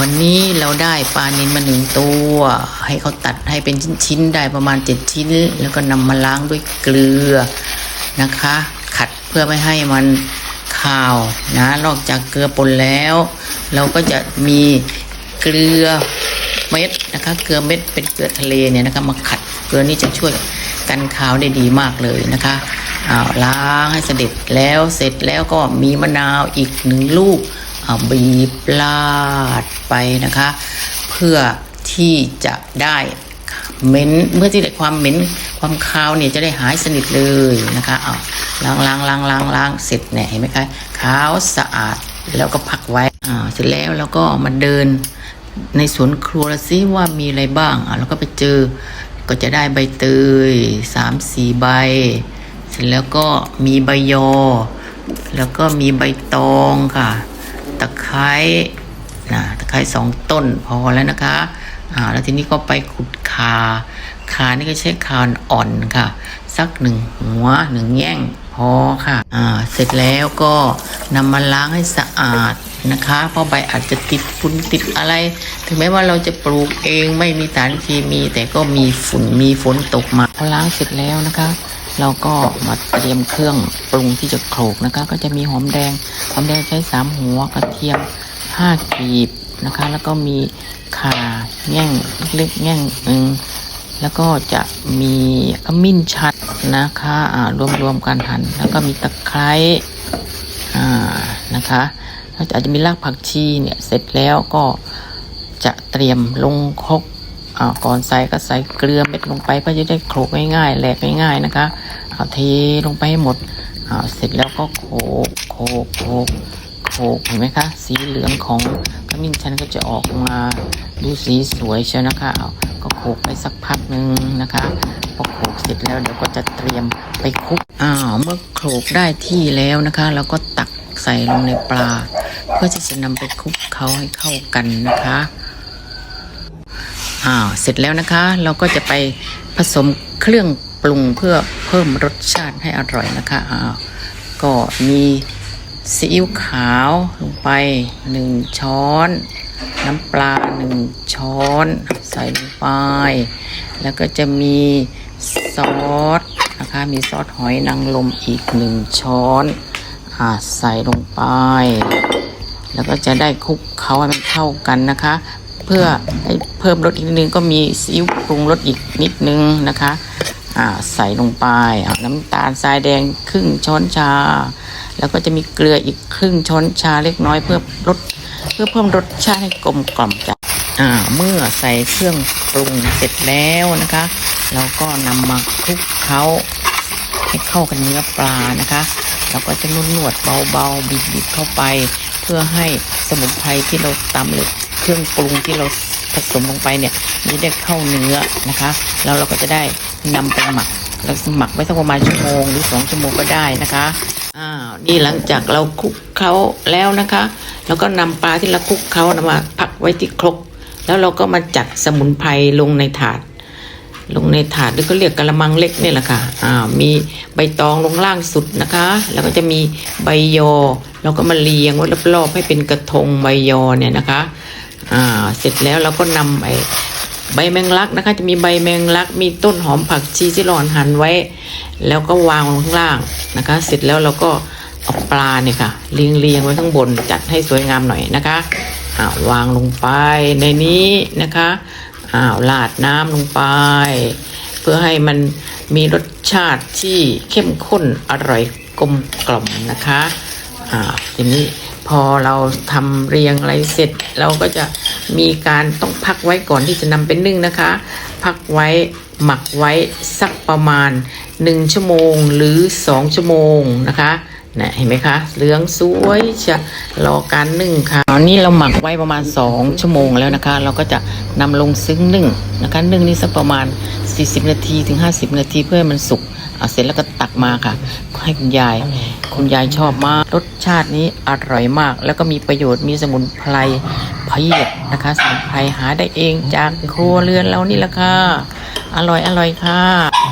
วันนี้เราได้ปลานิลมาหนึ่งตัว ให้เขาตัดให้เป็นชิ้นๆ ได้ประมาณเจ็ดชิ้น แล้วก็นำมาล้างด้วยเกลือนะคะ ขัดเพื่อไม่ให้มันขาวนะนอกจากเกลือป่นแล้ว เราก็จะมีเกลือเม็ดนะคะเกลือเม็ดเป็นเกลือทะเลเนี่ยนะคะมาขัดเกลือนี่จะช่วยกันขาวได้ดีมากเลยนะคะอ้าวล้างให้เสด็จแล้วเสร็จแล้วก็มีมะนาวอีกหนึ่งลูก เอาบีบลาดไปนะคะ เพื่อที่จะได้เหม็นเมื่อที่ได้ความเหม็นความคาวเนี่ยจะได้หายสนิทเลยนะคะเอาล้างล้างล้างล้างล้างเสร็จเนี่ยเห็นไหมคะขาวสะอาดแล้วก็พักไว้อ่าเสร็จแล้วเราก็มาเดินในสวนครัวซิว่ามีอะไรบ้างอ่าแล้วก็ไปเจอก็จะได้ใบเตยสามสี่ใบ เสร็จแล้วก็มีใบยอ แล้วก็มีใบตองค่ะ ตะไคร้นะตะไคร้สองต้นพอแล้วนะคะอ่าแล้วทีนี้ก็ไปขุดคาคานี่ก็ใช้คาอ่อนค่ะ สักหนึ่งหัวหนึ่งแง่งพอค่ะอ่าเสร็จแล้วก็นำมาล้างให้สะอาดนะคะเพราะใบอาจจะติดฝุ่นติดอะไร ถึงแม้ว่าเราจะปลูกเองไม่มีสารเคมี แต่ก็มีฝุ่นมีฝนตกมาพอล้างเสร็จแล้วนะคะ เราก็มาเตรียมเครื่องปรุงที่จะโขลกนะคะ ก็จะมีหอมแดง หอมแดงใช้สามหัวกระเทียมห้ากีบนะคะ แล้วก็มีข่าแง่งเล็กแง่งหนึ่งแล้วก็จะมีขมิ้นชัดนะคะอ่ารวมๆกันหั่นแล้วก็มีตะไคร้อ่านะคะแล้วอาจจะมีรากผักชีเนี่ยเสร็จแล้วก็จะเตรียมลงครก อ่าก่อนใส่ก็ใส่เกลือเม็ดลงไปเพื่อจะได้โขลกง่ายๆแหลกง่ายๆนะคะเอาเทลงไปให้หมดอ่าเสร็จแล้วก็โขลกโขลกโขลกโขกเห็นไหมคะสีเหลืองของขมิ้นชันก็จะออกมาดูสีสวยเชียวนะคะเอาก็โขลกไปสักพักหนึ่งนะคะพอโขลกเสร็จแล้วเดี๋ยวก็จะเตรียมไปคลุกอ้าวเมื่อโขลกได้ที่แล้วนะคะเราก็ตักใส่ลงในปลา เพื่อที่จะนำไปคลุกเคล้าให้เข้ากันนะคะ อ้าวเสร็จแล้วนะคะ เราก็จะไปผสมเครื่องปรุงเพื่อเพิ่มรสชาติให้อร่อยนะคะอ้าวก็มีซีอิ๊วขาวลงไปหนึ่งช้อน น้ำปลาหนึ่งช้อน ใส่ลงไป แล้วก็จะมีซอสนะคะมีซอสหอยนางรมอีกหนึ่งช้อนอ่าใส่ลงไป แล้วก็จะได้คลุกเคล้าให้มันเข้ากันนะคะ เพื่อให้เพิ่มรสอีกนิดนึงก็มีซีอิ๊วปรุงรสอีกนิดนึงนะคะอ่าใส่ลงไปน้ำตาลทรายแดงครึ่งช้อนชา แล้วก็จะมีเกลืออีกครึ่งช้อนชาเล็กน้อยเพื่อรสเพื่อเพิ่มรสชาติให้กลมกล่อมจ้ะอ่าเมื่อใส่เครื่องปรุงเสร็จแล้วนะคะเราก็นำมาคลุกเคล้าให้เข้ากับเนื้อปลานะคะเราก็จะนวดนวดๆเบาๆบีบๆเข้าไป เพื่อให้สมุนไพรที่เราตำหรือ เครื่องปรุงที่เราผสมลงไปเนี่ยนจะได้เข้าเนื้อนะคะ แล้วเราก็จะได้นำไปหมักแล้วหมักไว้สักประมาณชั่วโมงหรือสองชั่วโมงก็ได้นะคะอ้าวนี่หลังจากเราคลุกเคล้าแล้วนะคะเราก็นำปลาที่เราคลุกเคล้านำมาพักไว้ที่ครก แล้วเราก็มาจัดสมุนไพรลงในถาด ลงในถาดหรือก็เรียกกระมังเล็กเนี่ยแหละค่ะอ่ามีใบตองลงล่างสุดนะคะ แล้วก็จะมีใบยอ เราก็มาเรียงไว้รอบๆให้เป็นกระทงใบยอเนี่ยนะคะ อ่าเสร็จแล้วเราก็นำไอใบแมงลักนะคะ จะมีใบแมงลัก มีต้นหอมผักชีที่เราหั่นไว้ แล้วก็วางลงข้างล่างนะคะ เสร็จแล้วเราก็เอาปลาเนี่ยค่ะเรียงเรียงไว้ข้างบนจัดให้สวยงามหน่อยนะคะอ่าวางลงไปในนี้นะคะอ้าวราดน้ำลงไป เพื่อให้มันมีรสชาติที่เข้มข้นอร่อยกลมกล่อมนะคะอ่าทีนี้ อเราทำเรียงอะไรเสร็จ เราก็จะมีการต้องพักไว้ก่อนที่จะนำไปนึ่งนะคะ พักไว้หมักไว้สักประมาณ 1 ชั่วโมงหรือ 2 ชั่วโมงนะคะ นะเห็นไหมคะเหลืองสวยจะรอการนึ่งค่ะตอนนี้เราหมักไว้ประมาณ 2 ชั่วโมงแล้วนะคะ เราก็จะนำลงซึ้งนึ่งนะคะนึ่งนี่สักประมาณ 40 นาทีถึง 50 นาทีเพื่อให้มันสุกเอาเสร็จแล้วก็ตักมาค่ะ ให้คุณยาย คุณยายชอบมาก รสชาตินี้อร่อยมาก แล้วก็มีประโยชน์มีสมุนไพรเพียบนะคะสมุนไพรหาได้เองจากครัวเรือนเรานี่แหละค่ะ อร่อยอร่อยค่ะ